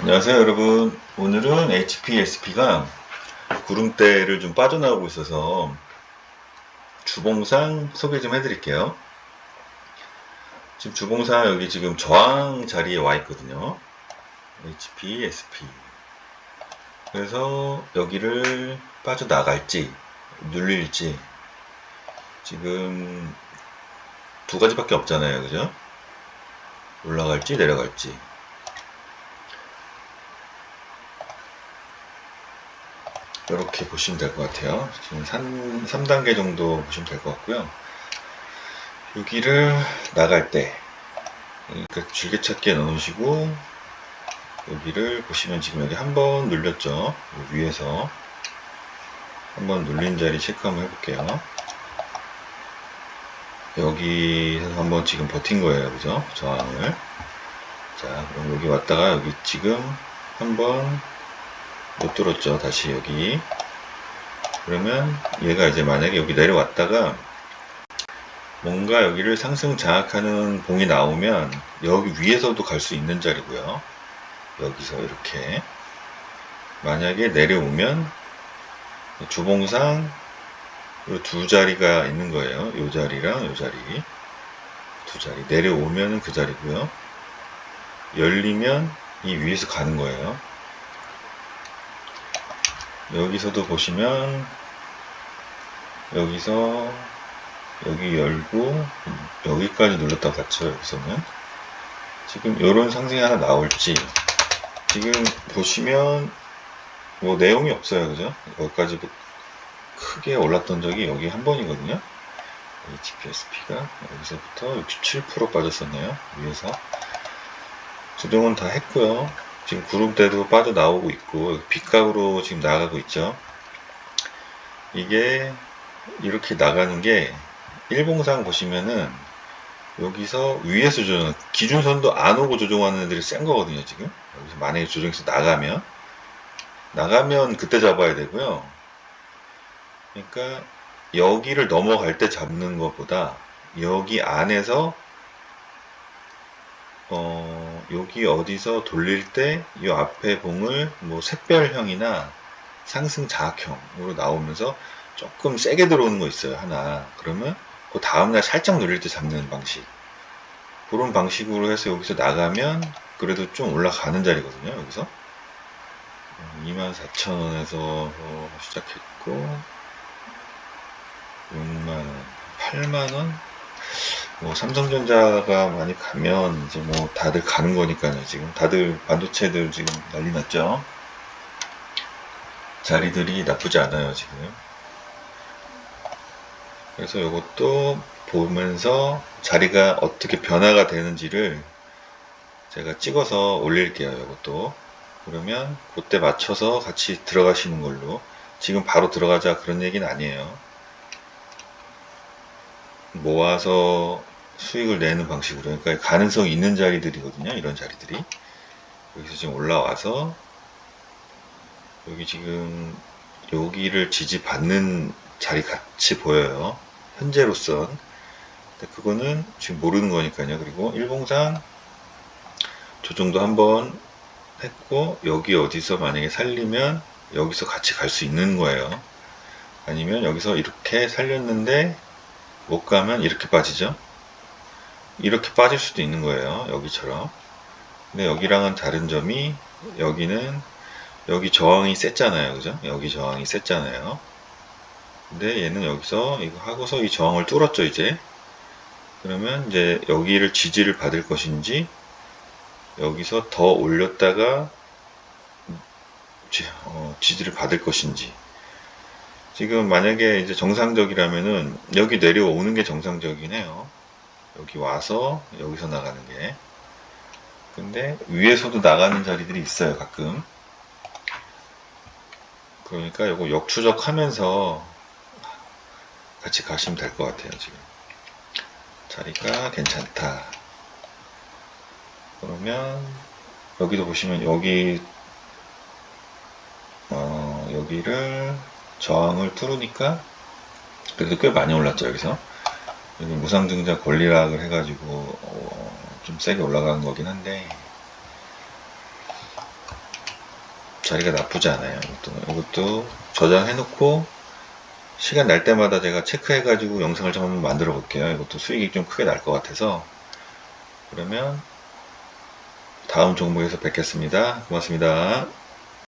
안녕하세요 여러분. 오늘은 HPSP가 구름대를 좀 빠져나오고 있어서 주봉상 소개 좀 해드릴게요. 지금 주봉상 여기 지금 저항 자리에 와 있거든요. HPSP 그래서 여기를 빠져나갈지 눌릴지 지금 두 가지밖에 없잖아요 그죠? 올라갈지 내려갈지 이렇게 보시면 될 것 같아요. 지금 3, 3단계 정도 보시면 될 것 같고요. 여기를 나갈 때, 그러니까 줄기찾기에 넣으시고, 여기를 보시면 지금 여기 한 번 눌렸죠. 위에서. 한번 눌린 자리 체크 한번 해볼게요. 여기에서 한번 지금 버틴 거예요. 그죠? 저항을. 자, 그럼 여기 왔다가 여기 지금 한번 못 뚫었죠. 다시 여기. 그러면 얘가 이제 만약에 여기 내려왔다가 뭔가 여기를 상승 장악하는 봉이 나오면 여기 위에서도 갈 수 있는 자리고요. 여기서 이렇게. 만약에 내려오면 주봉상 두 자리가 있는 거예요. 이 자리랑 이 자리. 두 자리. 내려오면 그 자리고요. 열리면 이 위에서 가는 거예요. 여기서도 보시면 여기서 여기 열고 여기까지 눌렀다 갔죠 여기서는. 지금 이런 상승이 하나 나올지. 지금 보시면 뭐 내용이 없어요 그죠? 여기까지 크게 올랐던 적이 여기 한 번이거든요. HPSP가 여기서부터 67% 빠졌었네요 위에서. 조정은 다 했고요 지금 구름대도 빠져나오고 있고 빗값으로 지금 나가고 있죠. 이게 이렇게 나가는 게 일봉상 보시면은 여기서 위에서 조정 기준선도 안 오고 조정하는 애들이 센 거거든요 지금. 여기서 만약에 조정해서 나가면. 나가면 그때 잡아야 되고요. 그러니까 여기를 넘어갈 때 잡는 것보다 여기 안에서 어, 여기 어디서 돌릴 때 이 앞에 봉을 뭐 샛별형이나 상승 자악형으로 나오면서 조금 세게 들어오는 거 있어요 하나. 그러면 그 다음날 살짝 눌릴 때 잡는 방식. 그런 방식으로 해서 여기서 나가면 그래도 좀 올라가는 자리거든요 여기서. 24,000원에서 시작했고 6만원 8만원 뭐 삼성전자가 많이 가면 이제 뭐 다들 가는 거니까요 지금. 다들 반도체들 지금 난리 났죠? 자리들이 나쁘지 않아요 지금. 그래서 이것도 보면서 자리가 어떻게 변화가 되는지를 제가 찍어서 올릴게요 이것도. 그러면 그때 맞춰서 같이 들어가시는 걸로. 지금 바로 들어가자 그런 얘기는 아니에요. 모아서 수익을 내는 방식으로. 그러니까 가능성이 있는 자리들이거든요 이런 자리들이. 여기서 지금 올라와서 여기 지금 여기를 지지받는 자리 같이 보여요 현재로선. 근데 그거는 지금 모르는 거니까요. 그리고 일봉상 조정도 한번 했고 여기 어디서 만약에 살리면 여기서 같이 갈 수 있는 거예요. 아니면 여기서 이렇게 살렸는데 못 가면 이렇게 빠지죠 이렇게 빠질 수도 있는 거예요. 여기처럼. 근데 여기랑은 다른 점이 여기는 여기 저항이 셌잖아요. 그죠? 여기 저항이 셌잖아요. 근데 얘는 여기서 이거 하고서 이 저항을 뚫었죠, 이제. 그러면 이제 여기를 지지를 받을 것인지 여기서 더 올렸다가 어, 지지를 받을 것인지 지금 만약에 이제 정상적이라면은 여기 내려오는 게 정상적이긴 해요. 여기 와서 여기서 나가는 게. 근데 위에서도 나가는 자리들이 있어요 가끔. 그러니까 이거 역추적 하면서 같이 가시면 될 것 같아요 지금. 자리가 괜찮다. 그러면 여기도 보시면 여기 어, 여기를 저항을 뚫으니까 그래도 꽤 많이 올랐죠 여기서 여기 무상증자 권리락을 해가지고 어, 좀 세게 올라간 거긴 한데 자리가 나쁘지 않아요. 이것도, 이것도 저장해 놓고 시간 날 때마다 제가 체크해 가지고 영상을 좀 한번 만들어 볼게요. 이것도 수익이 좀 크게 날 것 같아서 그러면 다음 종목에서 뵙겠습니다. 고맙습니다.